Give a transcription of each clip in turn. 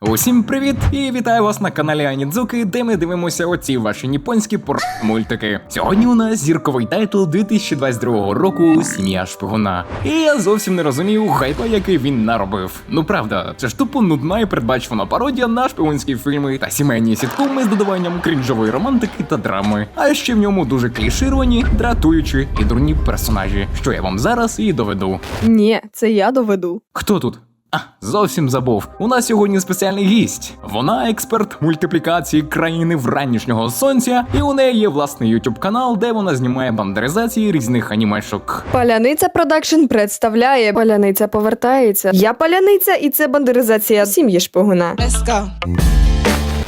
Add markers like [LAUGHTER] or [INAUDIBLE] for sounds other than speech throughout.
Усім привіт і вітаю вас на каналі Анідзуки, де ми дивимося оці ваші ніпонські пор мультики. Сьогодні у нас зірковий тайтл 2022 року Сім'я шпигуна. І я зовсім не розумію хайпа, який він наробив. Ну правда, це ж тупо нудна і передбачувана пародія на шпигунські фільми та сімейні сіткоми з додаванням крінжової романтики та драми. А ще в ньому дуже клішировані, дратуючі і дурні персонажі, що я вам зараз і доведу. Ні, це я доведу. Хто тут? А, зовсім забув. У нас сьогодні спеціальний гість. Вона експерт мультиплікації країни вранішнього сонця, і у неї є власний YouTube канал, де вона знімає бандеризації різних анімешок. Паляниця Продакшн представляє Паляниця повертається. Я паляниця, і це бандеризація сім'ї шпигуна.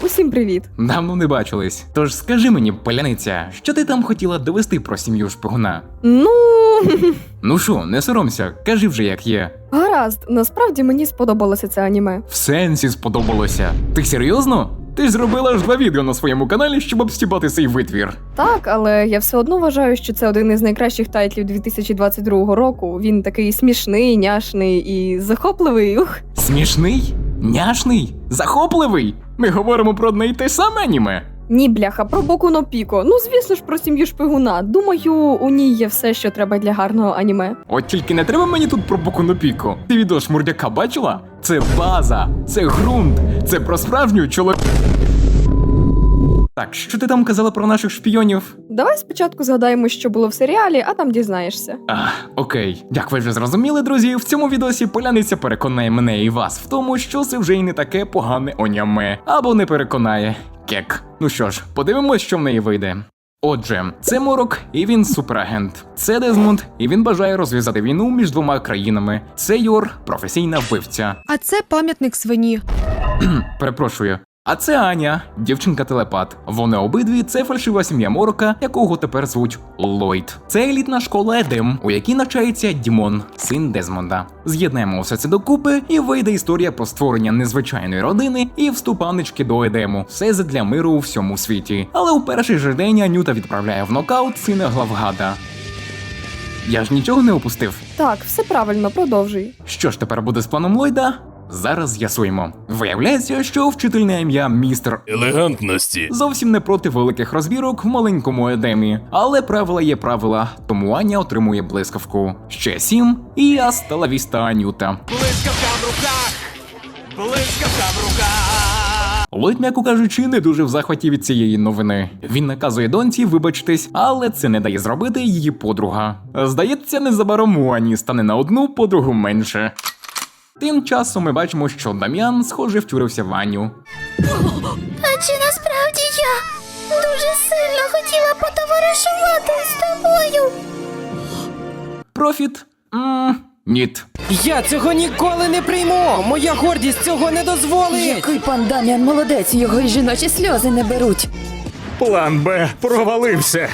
Усім привіт. Давно не бачились. Тож скажи мені, паляниця, що ти там хотіла довести про сім'ю шпигуна? Ну [LAUGHS] Ну що, не соромся, кажи вже як є. гаразд, насправді мені сподобалося це аніме. В сенсі сподобалося. Ти серйозно? Ти ж зробила аж два відео на своєму каналі, щоб обстібати цей витвір. Так, але я все одно вважаю, що це один із найкращих тайтлів 2022 року. Він такий смішний, няшний і захопливий. Ух. Смішний? Няшний? Захопливий? Ми говоримо про одне й те саме аніме. Ні, бляха, про Боку но Піко. Ну, звісно ж, про сім'ю шпигуна. Думаю, у ній є все, що треба для гарного аніме. От тільки не треба мені тут про Боку на піку. Ти відео шмурдяка бачила? Це база, це ґрунт, це про справжню чоловік. Так, що ти там казала про наших шпійонів? Давай спочатку згадаємо, що було в серіалі, а там дізнаєшся. А, окей. Як ви вже зрозуміли, друзі, в цьому відосі поляниця переконає мене і вас в тому, що це вже й не таке погане оняме. Або не переконає. Кек. Ну що ж, подивимось, що в неї вийде. Отже, це Морок, і він суперагент. Це Дезмонд, і він бажає розв'язати війну між двома країнами. Це Йор, професійна вбивця. А це пам'ятник свині. Перепрошую. А це Аня, дівчинка-телепат. Вони обидві це фальшива сім'я Морока, якого тепер звуть Ллойд. Це елітна школа Едем, у якій навчається Дімон, син Дезмонда. З'єднаємо все це докупи, і вийде історія про створення незвичайної родини і вступанички до Едему. Все задля миру у всьому світі. Але у перший же день Анюта відправляє в нокаут сина главгада. Я ж нічого не опустив. Так, все правильно, продовжуй. Що ж тепер буде з планом Ллойда? Зараз з'ясуємо. Виявляється, що вчительне ім'я містер елегантності. зовсім не проти великих розбірок в маленькому едемі. Але правила є правила, тому Аня отримує блискавку. Ще сім, і я стала віста Анюта. Блискавка в руках, блискавка в руках. Лойд, м'яко кажучи, не дуже в захваті від цієї новини. Він наказує доньці вибачитись, але це не дає зробити її подруга. Здається, незабаром у Ані стане на одну подругу менше. Тим часом ми бачимо, що Дам'ян, схоже, втюрився в Аню. А чи насправді я дуже сильно хотіла потоваришувати з тобою? Профіт? Мм, ніт. Я цього ніколи не прийму! Моя гордість цього не дозволить! Який пан Дам'ян молодець, його й жіночі сльози не беруть. План Б провалився.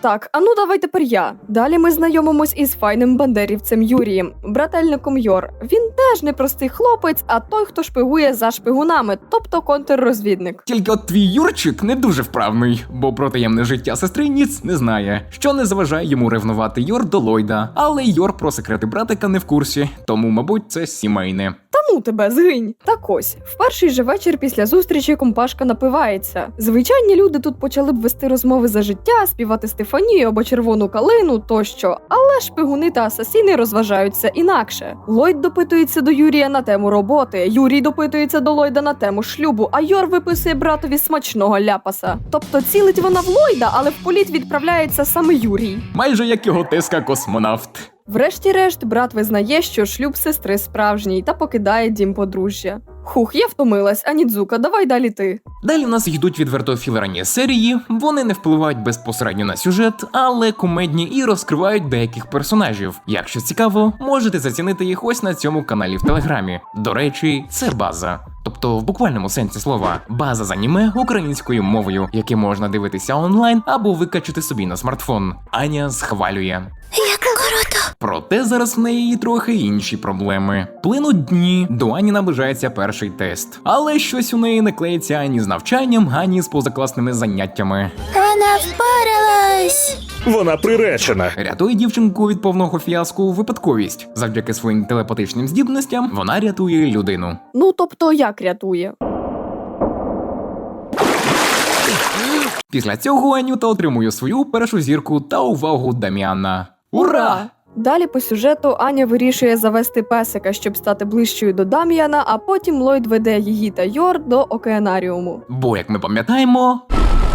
Так, а ну давай тепер я. Далі ми знайомимось із файним бандерівцем Юрієм, брательником Йор. Він теж непростий хлопець, а той, хто шпигує за шпигунами, тобто контррозвідник. Тільки от твій Юрчик не дуже вправний, бо про таємне життя сестри ніц не знає, що не заважає йому ревнувати Йор до Ллойда. Але Йор про секрети братика не в курсі, тому, мабуть, це сімейне. Та ну тебе, згинь. Так ось, в перший же вечір після зустрічі компашка напивається. Звичайні люди тут почали б вести розмови за життя, співати Стефанію або червону калину тощо, але шпигуни та асасіни розважаються інакше. Ллойд допитується до Юрія на тему роботи, Юрій допитується до Ллойда на тему шлюбу, а Йор виписує братові смачного ляпаса. Тобто цілить вона в Ллойда, але в політ відправляється саме Юрій. Майже як його теска космонавт. Врешті-решт, брат визнає, що шлюб сестри справжній та покидає дім подружжя. Хух, я втомилась, Анідзука, давай далі ти. Далі у нас йдуть відверто філерні серії. Вони не впливають безпосередньо на сюжет, але кумедні і розкривають деяких персонажів. Якщо цікаво, можете зацінити їх ось на цьому каналі в Телеграмі. До речі, це база. Тобто в буквальному сенсі слова база з аніме українською мовою, яке можна дивитися онлайн або викачати собі на смартфон. Аня схвалює. Як! Проте зараз в неї трохи інші проблеми. Плинуть дні, до Ані наближається перший тест. Але щось у неї не клеїться ані з навчанням, ані з позакласними заняттями. Вона впоралась! Вона приречена. Рятує дівчинку від повного фіаску випадковість. Завдяки своїм телепатичним здібностям вона рятує людину. Ну тобто як рятує? Після цього Анюта отримує свою першу зірку та увагу Даміана. Ура! Далі по сюжету Аня вирішує завести песика, щоб стати ближчою до Дам'яна, а потім Ллойд веде її та Йор до океанаріуму. Бо, як ми пам'ятаємо,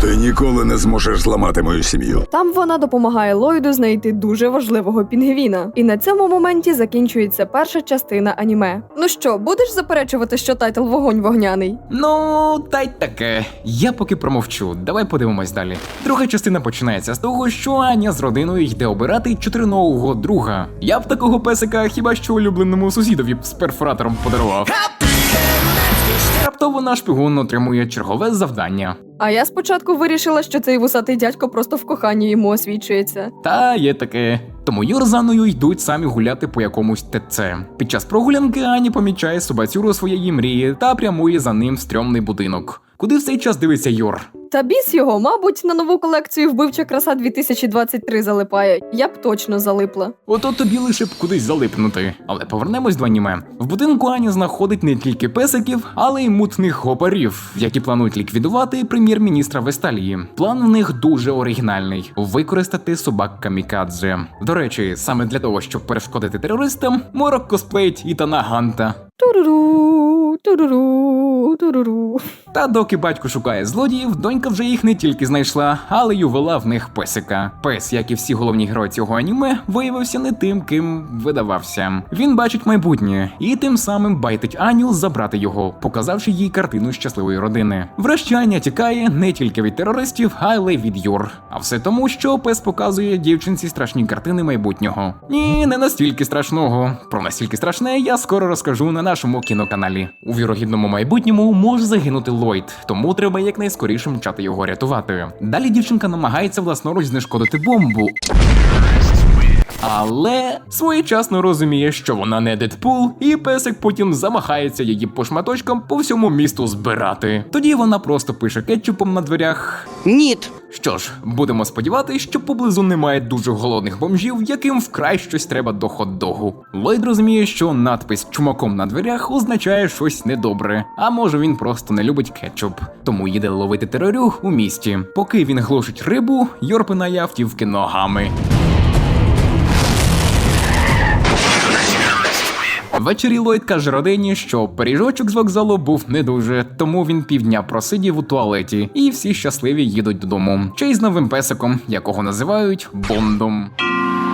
Ти ніколи не зможеш зламати мою сім'ю. Там вона допомагає Ллойду знайти дуже важливого пінгвіна. І на цьому моменті закінчується перша частина аніме. Ну що, будеш заперечувати, що тайтл вогонь вогняний? ну та й таке. Я поки промовчу. Давай подивимось далі. Друга частина починається з того, що Аня з родиною йде обирати чотириногого друга. Я б такого песика хіба що улюбленому сусідові з перфоратором подарував. Раптово наш пігун отримує чергове завдання. А я спочатку вирішила, що цей вусатий дядько просто в коханні йому освічується. Та є таке. Тому Юр з Анною йдуть самі гуляти по якомусь ТЦ. Під час прогулянки Ані помічає собацюру своєї мрії та прямує за ним в стрьомний будинок. Куди в цей час дивиться Юр? Та біс його, мабуть, на нову колекцію вбивча краса 2023 залипає. Я б точно залипла. Ото тобі лише б кудись залипнути. Але повернемось до аніме. В будинку Аня знаходить не тільки песиків, але й мутних гопарів, які планують ліквідувати прем'єр-міністра Весталії. План в них дуже оригінальний: використати собак камікадзе. До речі, саме для того, щоб перешкодити терористам, морок косплеїть Ітана Ганта. Туруру, туруру, туруру. Та доки батько шукає злодіїв, донька вже їх не тільки знайшла, але й увела в них песика. Пес, як і всі головні герої цього аніме, виявився не тим, ким видавався. Він бачить майбутнє і тим самим байтить Аню забрати його, показавши їй картину щасливої родини. Аня тікає не тільки від терористів, але й від Юр. А все тому, що пес показує дівчинці страшні картини майбутнього. Ні, не настільки страшного. Про настільки страшне я скоро розкажу на нашому кіноканалі. У вірогідному майбутньому може загинути Ллойд, тому треба якнайскоріше мчати його рятувати. Далі дівчинка намагається власноруч знешкодити бомбу. Але своєчасно розуміє, що вона не Дедпул, і песик потім замахається її по шматочкам по всьому місту збирати. Тоді вона просто пише кетчупом на дверях. Ніт. Що ж, будемо сподіватися, що поблизу немає дуже голодних бомжів, яким вкрай щось треба до хот-догу. Ллойд розуміє, що надпис чумаком на дверях означає щось недобре, а може він просто не любить кетчуп, тому їде ловити терорюг у місті. Поки він глушить рибу, Йор пинає автівки ногами. Ввечері Ллойд каже родині, що пиріжочок з вокзалу був не дуже, тому він півдня просидів у туалеті, і всі щасливі їдуть додому. Ще й з новим песиком, якого називають Бондом.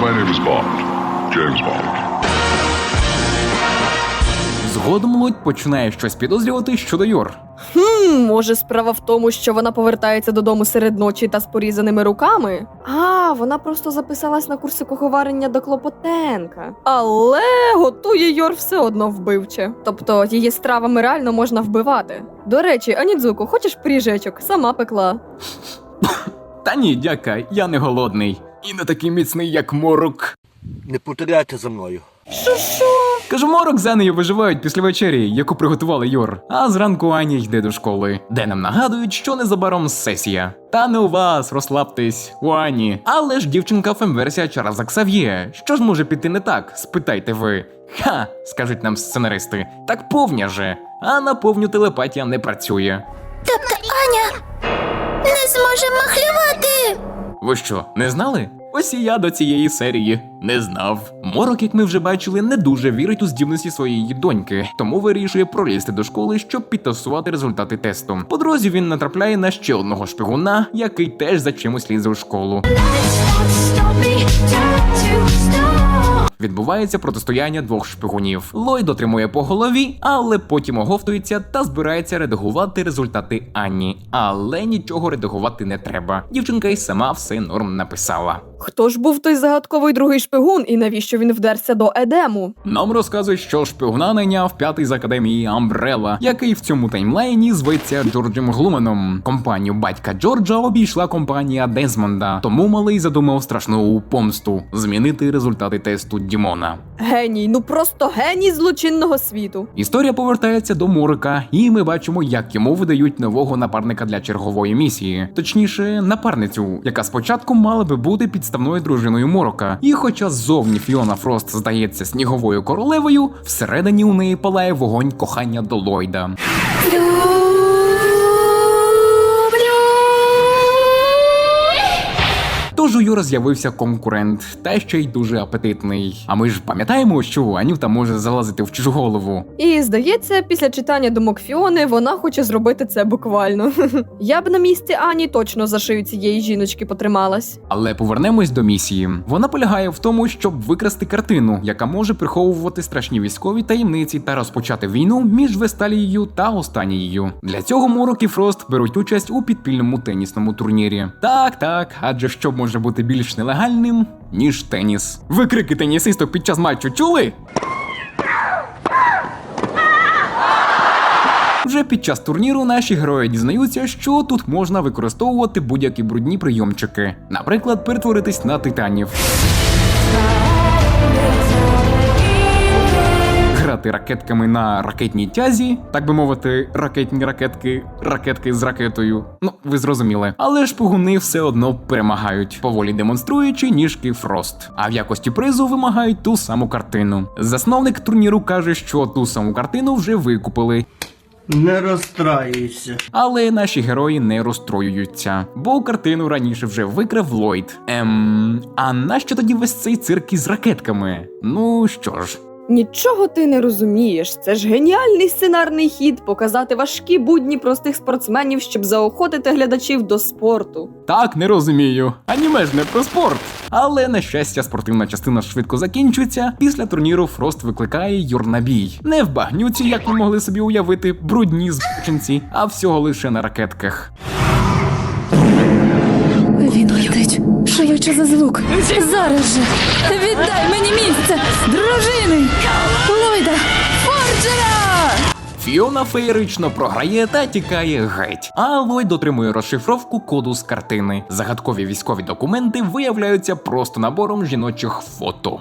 My name is Bond. James Bond. Згодом Ллойд починає щось підозрювати щодо Йор. Хм, може, справа в тому, що вона повертається додому серед ночі та з порізаними руками? А, вона просто записалась на курси куховарення до Клопотенка. Але готує Йор все одно вбивче. Тобто її стравами реально можна вбивати. До речі, Анідзуко, хочеш пиріжечок? Сама пекла. [LAUGHS] Та ні, дяка, я не голодний. І не такий міцний, як морок. Не повторяйте за мною. Що що? Кажу, морок з Анею виживають після вечері, яку приготували Йор. А зранку Аня йде до школи, де нам нагадують, що незабаром сесія. Та не у вас, розслабтесь, у Ані. Але ж дівчинка фемверсія Чарльза Ксав'є. Що ж може піти не так? Спитайте ви. Ха, скажуть нам сценаристи. Так повня же. А на повню телепатія не працює. Тобто Аня не зможе махлювати. Ви що, не знали? Ось і я до цієї серії не знав. Морок, як ми вже бачили, не дуже вірить у здібності своєї доньки, тому вирішує пролізти до школи, щоб підтасувати результати тесту. По дорозі він натрапляє на ще одного шпигуна, який теж за чимось лізе у школу. Відбувається протистояння двох шпигунів. Ллойд отримує по голові, але потім оговтується та збирається редагувати результати Анні. Але нічого редагувати не треба. Дівчинка й сама все норм написала. Хто ж був той загадковий другий шпигун і навіщо він вдерся до Едему? Нам розказують, що шпигуна найняв п'ятий з академії Амбрела, який в цьому таймлайні зветься Джорджем Глуменом. Компанію батька Джорджа обійшла компанія Дезмонда, тому малий задумав страшну помсту змінити результати тесту Дімона. Геній, ну просто геній злочинного світу. Історія повертається до Мурика, і ми бачимо, як йому видають нового напарника для чергової місії, точніше, напарницю, яка спочатку мала би бути під підставною дружиною Морока. І хоча ззовні Фіона Фрост здається сніговою королевою, всередині у неї палає вогонь кохання до Ллойда. Тож у Юра з'явився конкурент, та ще й дуже апетитний. А ми ж пам'ятаємо, що Анюта може залазити в чужу голову. І здається, після читання думок Фіони вона хоче зробити це буквально. [LAUGHS] Я б на місці Ані точно за шию цієї жіночки потрималась. Але повернемось до місії. Вона полягає в тому, щоб викрасти картину, яка може приховувати страшні військові таємниці та розпочати війну між Весталією та Останією. Для цього Морок і Фрост беруть участь у підпільному тенісному турнірі. Так, так, адже що може бути більш нелегальним, ніж теніс. Ви крики тенісисток під час матчу чули? Вже під час турніру наші герої дізнаються, що тут можна використовувати будь-які брудні прийомчики, наприклад, перетворитись на титанів. Грати ракетками на ракетній тязі, так би мовити, ракетні ракетки, ракетки з ракетою. Ну, ви зрозуміли. Але ж погуни все одно перемагають, поволі демонструючи ніжки Фрост. А в якості призу вимагають ту саму картину. Засновник турніру каже, що ту саму картину вже викупили, Не розстраюйся. але наші герої не розстроюються, бо картину раніше вже викрав Ллойд. Ем, а нащо тоді весь цей цирк із ракетками? Ну що ж. Нічого ти не розумієш. Це ж геніальний сценарний хід показати важкі будні простих спортсменів, щоб заохотити глядачів до спорту. Так, не розумію. Аніме ж не про спорт. Але на щастя, спортивна частина швидко закінчується. Після турніру Фрост викликає Юр на бій. Не в багнюці, як ви могли собі уявити, брудні збученці, а всього лише на ракетках. Він летить. Швидше за звук. Зараз же. Віддай мені місце. Дружини. Ллойда. Форджера! Фіона феєрично програє та тікає геть. А Ллойд дотримує розшифровку коду з картини. Загадкові військові документи виявляються просто набором жіночих фото.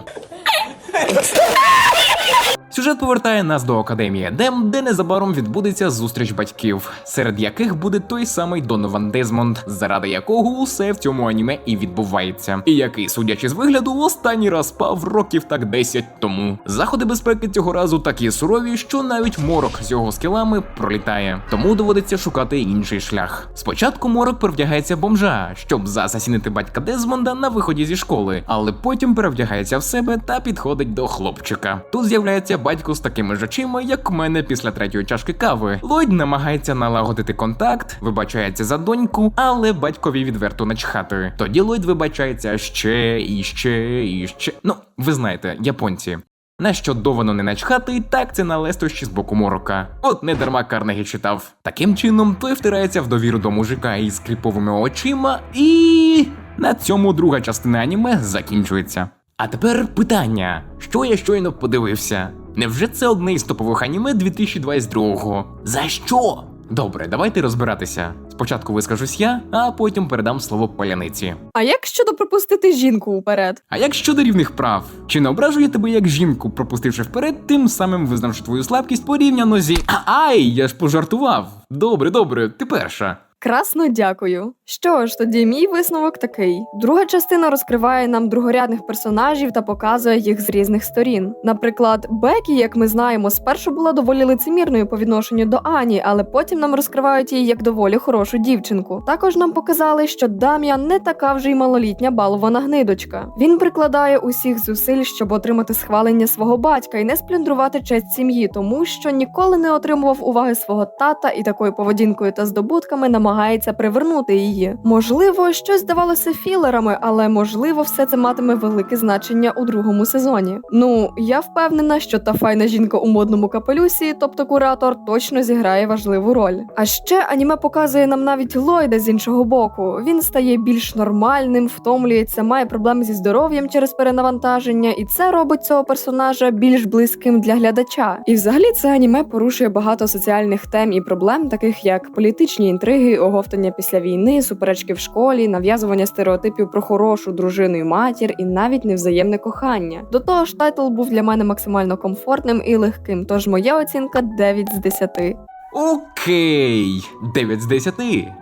Сюжет повертає нас до академії Едем, де незабаром відбудеться зустріч батьків, серед яких буде той самий Донован Дезмонд, заради якого усе в цьому аніме і відбувається, і який, судячи з вигляду, останній раз спав років так 10 тому. Заходи безпеки цього разу такі сурові, що навіть морок з його скілами пролітає, тому доводиться шукати інший шлях. Спочатку морок перевдягається в бомжа, щоб засасінити батька Дезмонда на виході зі школи, але потім перевдягається в себе та підходить до хлопчика. Тут з'являється батько з такими ж очима, як у мене після третьої чашки кави. Ллойд намагається налагодити контакт, вибачається за доньку, але батькові відверто начхати. Тоді Ллойд вибачається ще і ще і ще. Ну, ви знаєте, японці. На що довано не начхати, так це на лестощі з боку морока. От не дарма Карнегі читав. Таким чином, той втирається в довіру до мужика із кліповими очима, і на цьому друга частина аніме закінчується. А тепер питання: що я щойно подивився? Невже це одне із топових аніме 2022-го? За що? Добре, давайте розбиратися. Спочатку вискажусь я, а потім передам слово поляниці. А як щодо пропустити жінку уперед? А як щодо рівних прав? Чи не ображу я тебе як жінку, пропустивши вперед, тим самим визнавши твою слабкість порівняно зі. А, Ай, я ж пожартував. Добре, добре, ти перша. Красно дякую. Що ж, тоді мій висновок такий: друга частина розкриває нам другорядних персонажів та показує їх з різних сторін. Наприклад, Бекі, як ми знаємо, спершу була доволі лицемірною по відношенню до Ані, але потім нам розкривають її як доволі хорошу дівчинку. Також нам показали, що Дам'ян не така вже й малолітня балована гнидочка. Він прикладає усіх зусиль, щоб отримати схвалення свого батька і не сплюндрувати честь сім'ї, тому що ніколи не отримував уваги свого тата і такою поведінкою та здобутками намагається привернути її. Можливо, щось здавалося філерами, але можливо, все це матиме велике значення у другому сезоні. Ну я впевнена, що та файна жінка у модному капелюсі, тобто куратор, точно зіграє важливу роль. А ще аніме показує нам навіть Ллойда з іншого боку. Він стає більш нормальним, втомлюється, має проблеми зі здоров'ям через перенавантаження, і це робить цього персонажа більш близьким для глядача. І взагалі це аніме порушує багато соціальних тем і проблем, таких як політичні інтриги, оговтання після війни, суперечки в школі, нав'язування стереотипів про хорошу дружину і матір, і навіть невзаємне кохання. До того ж, тайтл був для мене максимально комфортним і легким, тож моя оцінка 9 з 10. Окей, 9 з 10.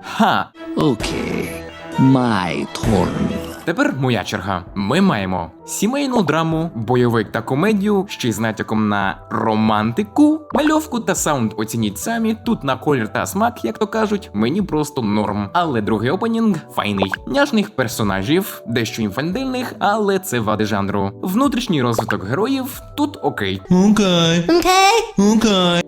Ха. Окей. My turn. Тепер моя черга. Ми маємо сімейну драму, бойовик та комедію, ще й з натяком на романтику, мальовку та саунд оцініть самі. Тут на колір та смак, як то кажуть, мені просто норм. Але другий опенінг файний. Няшних персонажів, дещо інфантильних, але це вади жанру. Внутрішній розвиток героїв тут окей.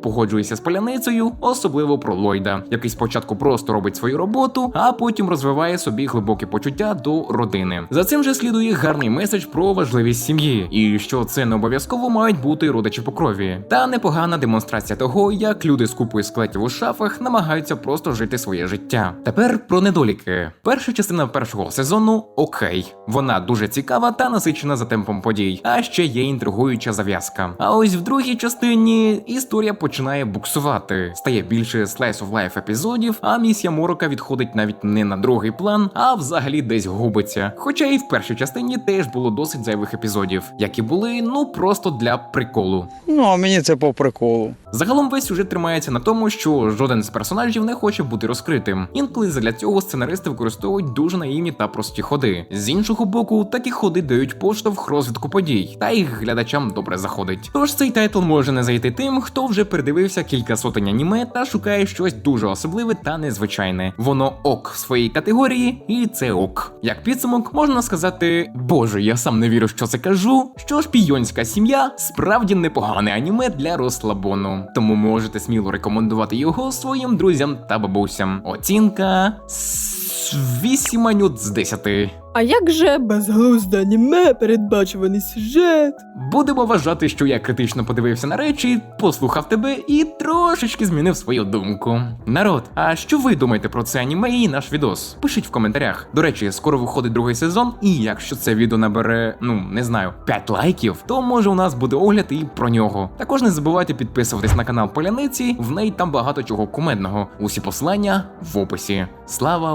Погоджуюся з поляницею, особливо про Ллойда, який спочатку просто робить свою роботу, а потім розвиває собі глибокі почуття до родини. За цим же слідує гарний меседж про важливість сім'ї, і що це не обов'язково мають бути родичі по крові. Та непогана демонстрація того, як люди з купою склетів у шафах намагаються просто жити своє життя. Тепер про недоліки. Перша частина першого сезону окей, вона дуже цікава та насичена за темпом подій, а ще є інтригуюча зав'язка. А ось в другій частині історія починає буксувати, стає більше slice of life епізодів, а місія Морока відходить навіть не на другий план, а взагалі десь губиться. Хоча і в першій частині теж було досить зайвих епізодів, які були ну просто для приколу. Ну, а мені це по приколу. Загалом весь сюжет тримається на тому, що жоден з персонажів не хоче бути розкритим. Інколи для цього сценаристи використовують дуже наївні та прості ходи. З іншого боку, такі ходи дають поштовх розвитку подій, та їх глядачам добре заходить. Тож цей тайтл може не зайти тим, хто вже передивився кілька сотень аніме та шукає щось дуже особливе та незвичайне. Воно ок в своїй категорії, і це ок. Як підсумок, можна сказати, боже, я сам не вірю, що це кажу. Що шпійонська сім'я справді непогане аніме для розслабону. Тому можете сміло рекомендувати його своїм друзям та бабусям. Оцінка 8 анют з 10. А як же безглузде аніме, передбачуваний сюжет? Будемо вважати, що я критично подивився на речі, послухав тебе і трошечки змінив свою думку. Народ, а що ви думаєте про це аніме і наш відос? Пишіть в коментарях. До речі, скоро виходить другий сезон, і якщо це відео набере, ну не знаю, 5 лайків, то може у нас буде огляд і про нього. Також не забувайте підписуватись на канал Поляниці, в неї там багато чого кумедного. Усі послання в описі. Слава